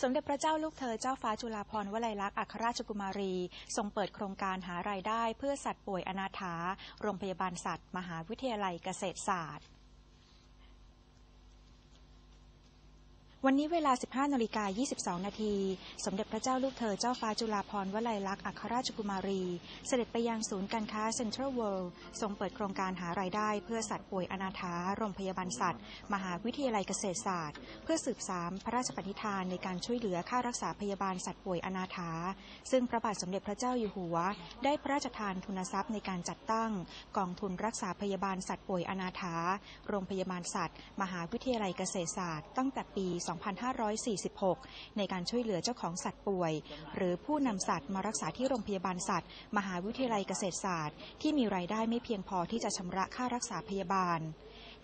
สมเด็จพระเจ้าลูกเธอเจ้าฟ้าจุฬาภรณ์วลัยลักษณ์อัครราชกุมารี ทรงเปิดโครงการหารายได้เพื่อสัตว์ป่วยอนาถา โรงพยาบาลสัตว์ มหาวิทยาลัยเกษตรศาสตร์ วันนี้เวลา 15นาฬิกา22 นาที สมเด็จพระเจ้าลูกเธอเจ้าฟ้าจุฬาภรณ์วลัยลักษณ์อัครราชกุมารี เสด็จไปยังศูนย์การค้าเซ็นทรัลเวิลด์ทรงเปิดโครงการหารายได้ เพื่อสัตว์ป่วยอนาถาโรงพยาบาลสัตว์ มหาวิทยาลัยเกษตรศาสตร์ เพื่อสืบสารพระราชปณิธานในการช่วยเหลือค่ารักษาพยาบาลสัตว์ป่วยอนาถา ซึ่งพระบาทสมเด็จพระเจ้าอยู่หัว ได้พระราชทานทุนทรัพย์ในการจัดตั้ง กองทุนรักษาพยาบาลสัตว์ป่วยอนาถา โรงพยาบาลสัตว์ มหาวิทยาลัยเกษตรศาสตร์ ตั้งแต่ปี2546 ในการช่วยเหลือเจ้าของสัตว์ป่วย หรือผู้นำสัตว์มารักษาที่โรงพยาบาลสัตว์ มหาวิทยาลัยเกษตรศาสตร์ ที่มีรายได้ไม่เพียงพอที่จะชำระค่ารักษาพยาบาล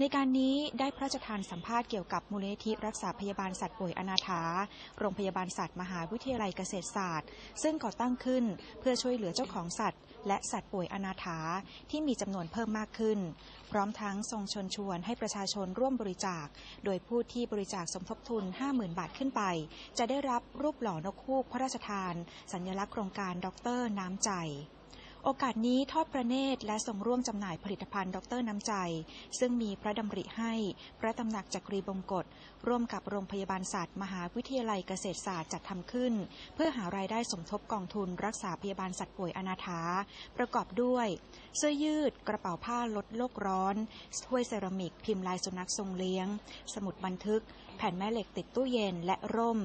ในการนี้ได้พระราชทานสัมภาษณ์เกี่ยวกับมูลนิธิรักษาพยาบาลสัตว์ป่วยอนาถา โรงพยาบาลสัตว์มหาวิทยาลัยเกษตรศาสตร์ ซึ่งก่อตั้งขึ้นเพื่อช่วยเหลือเจ้าของสัตว์ และสัตว์ป่วยอนาถาที่มีจำนวนเพิ่มมากขึ้น พร้อมทั้งทรงชวนชวนให้ประชาชนร่วมบริจาค โดยผู้ที่บริจาคสมทบทุน 50,000 บาทขึ้นไป จะได้รับรูปหล่อนกคูกพระราชทาน สัญลักษณ์โครงการด็อกเตอร์น้ำใจ โอกาสนี้ทอดพระเนตรและทรงร่วมจำหน่ายผลิตภัณฑ์ดรน้ำใจ ซึ่งมีพระดำริให้ พระตำหนักจักรีบงกฎร่วมกับโรงพยาบาลสัตว์ มหาวิทยาลัยเกษตรศาสตร์จัดทำขึ้น เพื่อหารายได้สมทบกองทุนรักษาพยาบาลสัตว์ป่วยอนาถา ประกอบด้วย เสื้อยืด กระเป๋าผ้าลดโลกร้อนถ้วยเซรามิก พิมพ์ลายสุนัขทรงเลี้ยง สมุดบันทึก แผ่นแม่เหล็กติดตู้เย็นและร่ม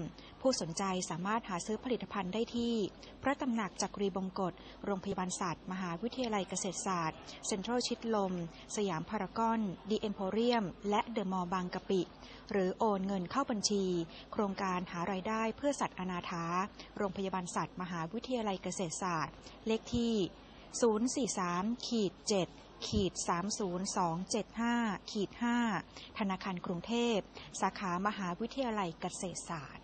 ผู้สนใจสามารถหาซื้อผลิตภัณฑ์ได้ที่ พระตำหนักจักรีบงกฎโรงพยาบาลสัตว์มหาวิทยาลัยเกษตรศาสตร์ เซ็นทรัลชิดลม สยามพารากอน ดีเอ็มโพเรียม และเดอะมอลล์บางกะปิ หรือโอนเงินเข้าบัญชี โครงการหารายได้เพื่อสัตว์อนาถา โรงพยาบาลสัตว์ มหาวิทยาลัยเกษตรศาสตร์ เลขที่ 043ขีด7ขีด30275ขีด5ธนาคารกรุงเทพ สาขามหาวิทยาลัยเกษตรศาสตร์